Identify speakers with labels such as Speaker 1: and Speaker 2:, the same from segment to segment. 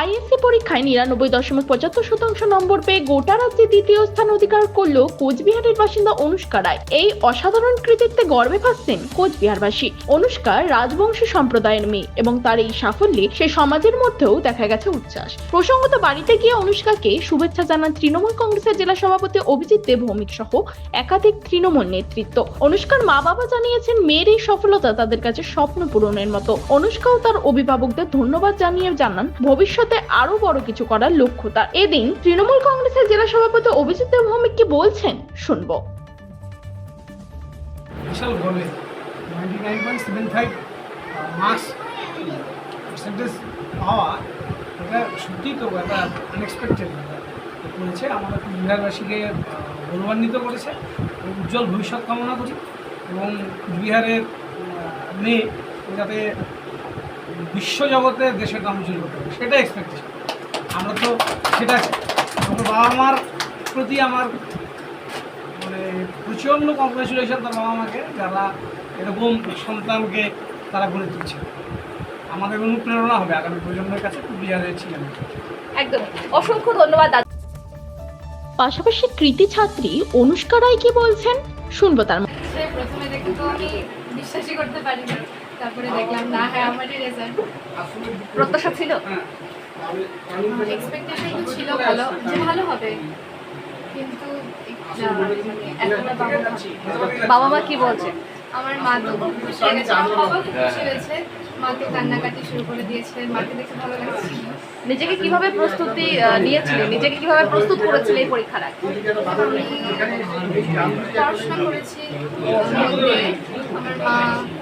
Speaker 1: ISC পরীক্ষায় নিরানব্বই দশমিক পঁচাত্তর শতাংশ নম্বর পেয়ে গোটা রাজ্যে দ্বিতীয় স্থান অধিকার করল কোচবিহারের বাসিন্দা অনুষ্কা রায়। এই অসাধারণ কৃতিত্বে গর্বে ভাসছেন কোচবিহারবাসী। অনুষ্কা রাজবংশী সম্প্রদায়ের মেয়ে এবং তার এই সাফল্যে সে সমাজের মধ্যেও দেখা গেছে উচ্ছ্বাস। প্রসঙ্গত বাড়িতে গিয়ে অনুষ্কাকে শুভেচ্ছা জানান তৃণমূল কংগ্রেসের জেলা সভাপতি অভিজিৎ দেব ভৌমিক সহ একাধিক তৃণমূল নেতৃত্ব। অনুষ্কার মা বাবা জানিয়েছেন, মেয়ের এই সফলতা তাদের কাছে স্বপ্ন পূরণের মতো। অনুষ্কাও তার অভিভাবকদের ধন্যবাদ জানিয়ে জানান ভবিষ্যতে আরও বড় কিছু করার লক্ষ্য তার। এদিন তৃণমূল কংগ্রেসের জেলা সভাপতি অভিজিৎ ভৌমিক কি বলছেন শুনব।
Speaker 2: বিশাল গর্বে ninety nine point seven five marks percentage পাওয়া, এটা সত্যিই তো একটা আনএক্সপেক্টেড করেছে, আমাদের বিহারবাসীকে গৌরবান্বিত করেছে উজ্জ্বল ভবিষ্যৎ কামনা করি। এবং বিহারের মেয়ে, যাতে বিশ্বজগতে দেশের নাম উজ্জ্বল করতে পারে সেটা এক্সপেকটেশন আমরা তো সেটা আমার বাবা মার প্রতি আমার মানে প্রচণ্ড কংগ্রেচুলেশন তার বাবা মাকে যারা এরকম সন্তানকে তারা গড়ে তুলছে। আমাদের অনুপ্রেরণা হবে আগামী প্রজন্মের কাছে খুব বিহারের ছিলেন।
Speaker 3: একদম। অসংখ্য ধন্যবাদ দাদা।
Speaker 1: পাশাপাশি কৃতি ছাত্রী অনুষ্কা রায় কি বলছেন শুনব তার।
Speaker 4: প্রথমে দেখে তো আমি বিশ্বাসই করতে পারিনি। তারপরে দেখলাম না হ্যাঁ আমারই রেজাল্ট
Speaker 3: প্রত্যাশা ছিল।
Speaker 4: এক্সপেকটেশন তো ছিল ভালো যে ভালো হবে। কিন্তু মানে বাবা মা-
Speaker 3: কি বলছে?
Speaker 4: আমার মা তো খুব খুশি হয়ে আমার বাবা খুব খুশি হয়েছে। মা তো কান্নাকাটি শুরু করে দিয়েছে মাকে দেখে ভালো লাগছে।
Speaker 3: নিজেকে কীভাবে প্রস্তুতি নিয়েছিলেন নিজেকে কীভাবে প্রস্তুত করেছিলেন এই পরীক্ষার আগে?
Speaker 4: আমি পড়াশোনা করেছি আমার মা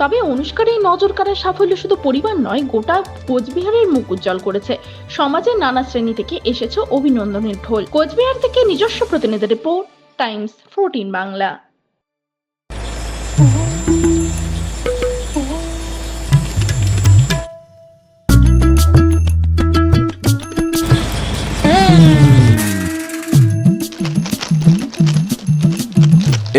Speaker 1: তবে অনুষ্কার এই নজর কাড়া সাফল্য শুধু পরিবার নয়, গোটা কোচবিহারের মুখ উজ্জ্বল করেছে। সমাজের নানা শ্রেণি থেকে এসেছে অভিনন্দনের ঢোল। কোচবিহার থেকে নিজস্ব প্রতিনিধি রিপোর্ট, টাইমস, ফোরটিন বাংলা।